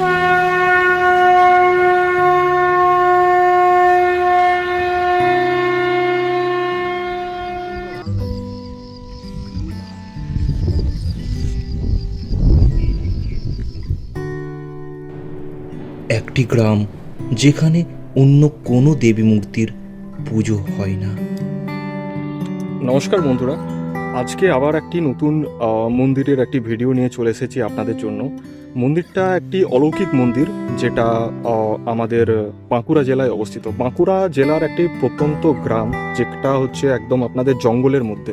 একটি গ্রাম যেখানে অন্য কোনো দেবী মূর্তির পুজো হয় না। নমস্কার বন্ধুরা। আজকে আবার একটি নতুন মন্দিরের একটি ভিডিও নিয়ে চলে এসেছি আপনাদের জন্য। মন্দিরটা একটি অলৌকিক মন্দির যেটা আমাদের বাঁকুড়া জেলায় অবস্থিত। বাঁকুড়া জেলার একটি প্রত্যন্ত গ্রাম যেটা হচ্ছে একদম আপনাদের জঙ্গলের মধ্যে।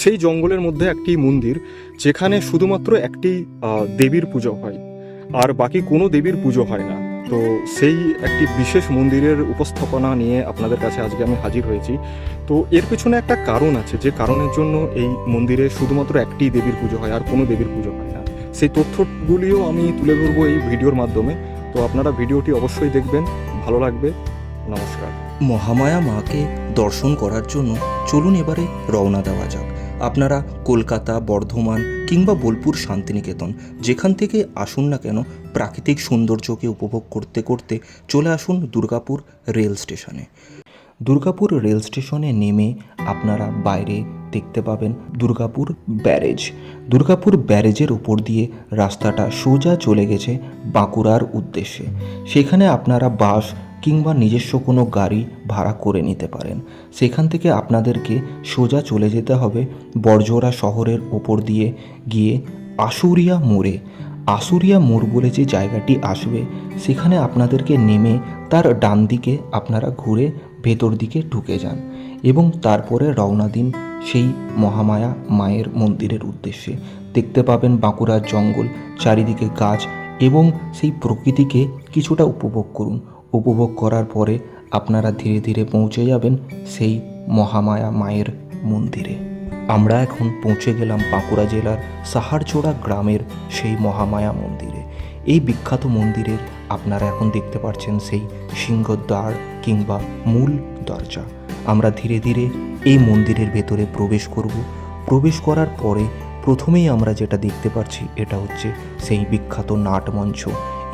সেই জঙ্গলের মধ্যে একটি মন্দির যেখানে শুধুমাত্র একটি দেবীর পুজো হয়, আর বাকি কোনো দেবীর পুজো হয় না। তো সেই একটি বিশেষ মন্দিরের উপস্থাপনা নিয়ে আপনাদের কাছে আজকে আমি হাজির হয়েছি। তো এর পেছনে একটা কারণ আছে, যে কারণের জন্য এই মন্দিরে শুধুমাত্র একটি দেবীর পুজো হয়, আর কোনো দেবীর পুজো হয় না। সেই তথ্যগুলিও আমি তুলে ধরবো এই ভিডিওর মাধ্যমে। তো আপনারা ভিডিওটি অবশ্যই দেখবেন, ভালো লাগবে। নমস্কার। মহামায়া মাকে দর্শন করার জন্য চলুন এবারে রওনা দেওয়া যাক। আপনারা কলকাতা, বর্ধমান কিংবা বোলপুর শান্তিনিকেতন, যেখান থেকে আসুন না কেন, প্রাকৃতিক সৌন্দর্যকে উপভোগ করতে করতে চলে আসুন দুর্গাপুর রেল স্টেশনে। দুর্গাপুর রেল স্টেশনে নেমে আপনারা বাইরে দেখতে পাবেন দুর্গাপুর ব্যারেজ। দুর্গাপুর ব্যারেজের উপর দিয়ে রাস্তাটা সোজা চলে গেছে বাঁকুড়ার উদ্দেশ্যে। সেখানে আপনারা বাস কিংবা নিজস্ব কোনো গাড়ি ভাড়া করে নিতে পারেন। সেখান থেকে আপনাদেরকে সোজা চলে যেতে হবে বরজোড়া শহরের ওপর দিয়ে গিয়ে আশুরিয়া মোড়ে। আশুরিয়া মোড় বলে যে জায়গাটি আসবে, সেখানে আপনাদেরকে নেমে তার ডান দিকে আপনারা ঘুরে ভেতর দিকে ঢুকে যান। এবং তারপরে রওনা দিন সেই মহামায়া মায়ের মন্দিরের উদ্দেশ্যে। দেখতে পাবেন বাঁকুড়ার জঙ্গল, চারিদিকে গাছ এবং সেই প্রকৃতিকে কিছুটা উপভোগ করুন। উপভোগ করার পরে আপনারা ধীরে ধীরে পৌঁছে যাবেন সেই মহামায়া মায়ের মন্দিরে। আমরা এখন পৌঁছে গেলাম বাঁকুড়া জেলার সাহারচোড়া গ্রামের সেই মহামায়া মন্দিরে। এই বিখ্যাত মন্দিরের আপনারা এখন দেখতে পাচ্ছেন সেই সিংহদ্বার কিংবা মূল দরজা। আমরা ধীরে ধীরে এই মন্দিরের ভেতরে প্রবেশ করব। প্রবেশ করার পরে প্রথমেই আমরা যেটা দেখতে পাচ্ছি, এটা হচ্ছে সেই বিখ্যাত নাটমঞ্চ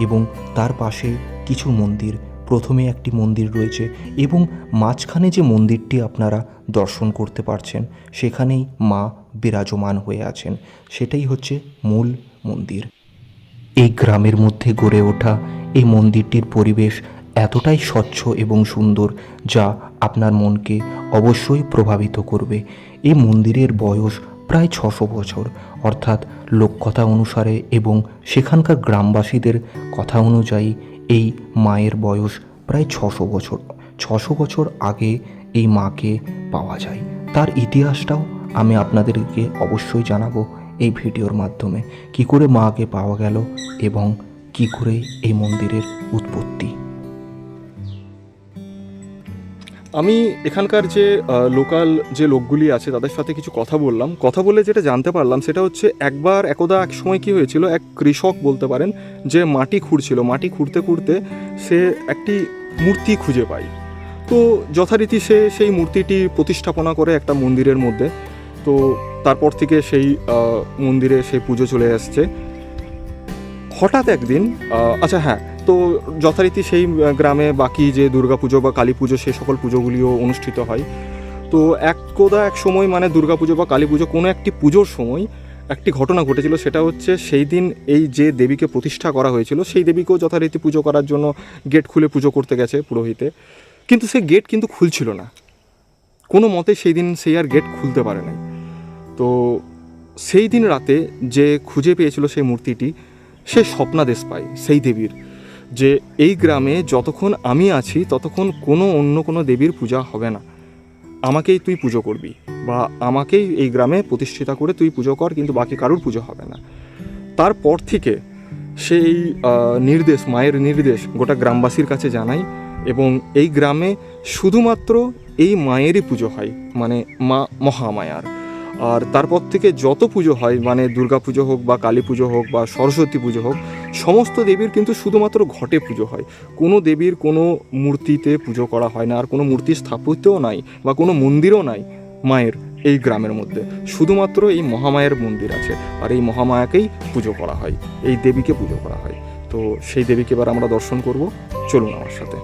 এবং তার পাশে কিছু মন্দির। প্রথমে একটি মন্দির রয়েছে এবং মাঝখানে যে মন্দিরটি আপনারা দর্শন করতে পারছেন, সেখানেই মা বিরাজমান হয়ে আছেন। সেটাই হচ্ছে মূল মন্দির। এই গ্রামের মধ্যে গড়ে ওঠা এই মন্দিরটির পরিবেশ এতটাই স্বচ্ছ এবং সুন্দর যা আপনার মনকে অবশ্যই প্রভাবিত করবে। এই মন্দিরের বয়স প্রায় ছশো বছর। অর্থাৎ লোককথা অনুসারে এবং সেখানকার গ্রামবাসীদের কথা অনুযায়ী এই মায়ের বয়স প্রায় ছশো বছর। ছশো বছর আগে এই মাকে পাওয়া যায়। তার ইতিহাসটাও আমি আপনাদেরকে অবশ্যই জানাব এই ভিডিওর মাধ্যমে। কি করে মাকে পাওয়া গেল এবং কি করে এই মন্দিরের আমি এখানকার যে লোকাল যে লোকগুলি আছে তাদের সাথে কিছু কথা বললাম। কথা বলে যেটা জানতে পারলাম সেটা হচ্ছে একবার একদা এক সময় কি হয়েছিল, এক কৃষক বলতে পারেন যে মাটি খুঁড়ছিল। মাটি খুঁড়তে খুঁড়তে সে একটি মূর্তি খুঁজে পায়। তো যথারীতি সে সেই মূর্তিটি প্রতিষ্ঠাপনা করে একটা মন্দিরের মধ্যে। তো তারপর থেকে সেই মন্দিরে সেই পুজো চলে আসছে। হঠাৎ একদিন আচ্ছা হ্যাঁ তো যথারীতি সেই গ্রামে বাকি যে দুর্গাপুজো বা কালী পুজো সে সকল পুজোগুলিও অনুষ্ঠিত হয়। তো এক কোদা এক সময় মানে দুর্গাপুজো বা কালী পুজো কোনো একটি পুজোর সময় একটি ঘটনা ঘটেছিল, সেটা হচ্ছে সেই দিন এই যে দেবীকে প্রতিষ্ঠা করা হয়েছিল, সেই দেবীকেও যথারীতি পুজো করার জন্য গেট খুলে পুজো করতে গেছে পুরোহিতে। কিন্তু সেই গেট কিন্তু খুলছিল না। কোনো মতে সেই দিন সেই আর গেট খুলতে পারে নাই। তো সেই দিন রাতে যে খুঁজে পেয়েছিল সেই মূর্তিটি, সে স্বপ্নাদেশ পায়, সেই দেবীর। যে এই গ্রামে যতক্ষণ আমি আছি, ততক্ষণ কোনো অন্য কোনো দেবীর পূজা হবে না। আমাকেই তুই পুজো করবি বা আমাকেই এই গ্রামে প্রতিষ্ঠিতা করে তুই পুজো কর, কিন্তু বাকি কারুর পুজো হবে না। তারপর থেকে সেই নির্দেশ, মায়ের নির্দেশ গোটা গ্রামবাসীর কাছে জানাই এবং এই গ্রামে শুধুমাত্র এই মায়েরই পুজো হয় মানে মা মহামায়ার। আর তারপর থেকে যত পুজো হয় মানে দুর্গা পুজো হোক বা কালী পুজো হোক বা সরস্বতী পুজো হোক, সমস্ত দেবীর কিন্তু শুধুমাত্র ঘটে পুজো হয়। কোনো দেবীর কোনো মূর্তিতে পুজো করা হয় না, আর কোনো মূর্তি স্থাপত্যও নাই বা কোনো মন্দিরও নাই মায়ের এই গ্রামের মধ্যে। শুধুমাত্র এই মহামায়ের মন্দির আছে আর এই মহামায়াকেই পুজো করা হয়, এই দেবীকে পুজো করা হয়। তো সেই দেবীকে এবার আমরা দর্শন করব। চলুন আমার সাথে।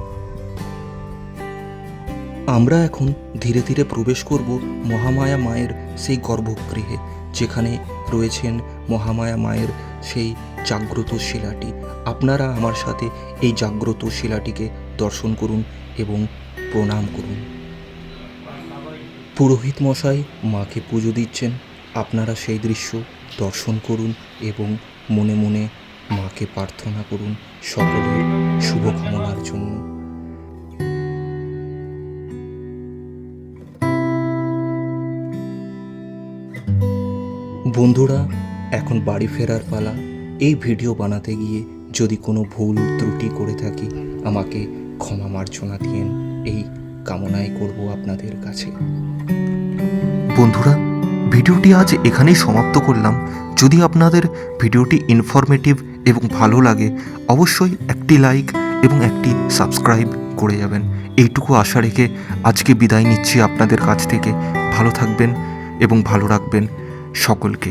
আমরা এখন ধীরে ধীরে প্রবেশ করব মহামায়া মায়ের সেই গর্ভগৃহে যেখানে রয়েছেন মহামায়া মায়ের সেই জাগ্রত শিলাটি। আপনারা আমার সাথে এই জাগ্রত শিলাটিকে দর্শন করুন এবং প্রণাম করুন। পুরোহিত মশাই মাকে পুজো দিচ্ছেন। আপনারা সেই দৃশ্য দর্শন করুন এবং মনে মনে মাকে প্রার্থনা করুন। সকলের শুভকামনার বন্ধুরা, এখন বাড়ি ফেরার পালা। এই ভিডিও বানাতে গিয়ে যদি কোনো ভুল, ত্রুটি করে থাকি, আমাকে ক্ষমা মার্জনা দিয়েন। এই কামনাই করব আপনাদের কাছে। বন্ধুরা, ভিডিওটি আজ এখানেই সমাপ্ত করলাম। যদি আপনাদের ভিডিওটি ইনফরমেটিভ এবং ভালো লাগে, অবশ্যই একটি লাইক এবং একটি সাবস্ক্রাইব করে যাবেন। এইটুকু আশা রেখে আজকে বিদায় নিচ্ছি আপনাদের কাছ থেকে। ভালো থাকবেন এবং ভালো রাখবেন। সকলকে।